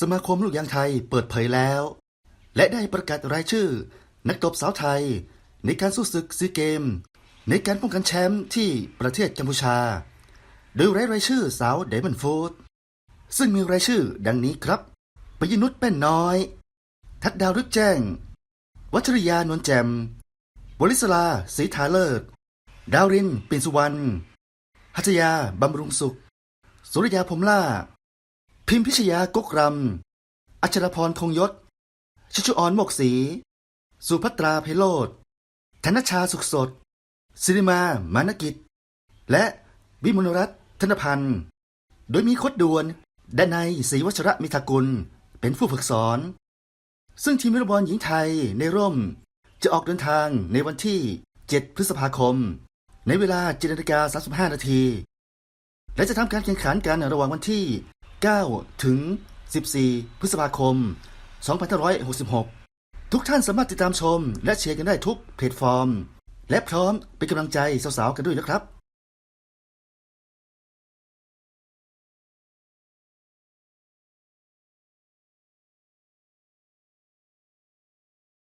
สมาคมลูกยางไทยเปิดเผยแล้ว และได้ประกาศรายชื่อ นักตบสาวไทย ในการสู้ศึกซีเกม ในการป้องกันแชมป์ที่ประเทศกัมพูชา โดยรายรายชื่อสาวเดมอนฟูดซึ่งมีรายชื่อดังนี้ครับปยนุชเป็นน้อย ทัดดาวรึกแจ้ง วัชริยานวลแจมวลิศลาศรีทาเลิศดาวรินปิ่นสุวรรณหัตยาบำรุงสุข สุริยาพมล่า พิมพิชยากุกรำ อัชรพรคงยศ ชิชุออนโมกศีสุภัตราเพโลดธนชาสุขสด สิริมามานกิจ และวิมลรัตน์ธนพันธ์ โดยมีโคดดวนด้านในยศรีวัชระมิทกุลเป็นผู้ฝึกสอน ซึ่งทีมวอลเลย์บอลหญิงไทยในร่ม จะออกเดินทางในวันที่ 7 พฤษภาคม ในเวลา7นาฬิกา35 นาที และจะทำการแข่งขันกันระหว่างวันที่ 9 ถึง 14 พฤษภาคม 2566 ทุกท่านสามารถติดตามชม และเชียร์กันได้ทุกเพลตฟอร์ม และพร้อมเป็นกำลังใจสาวๆกันด้วยนะครับ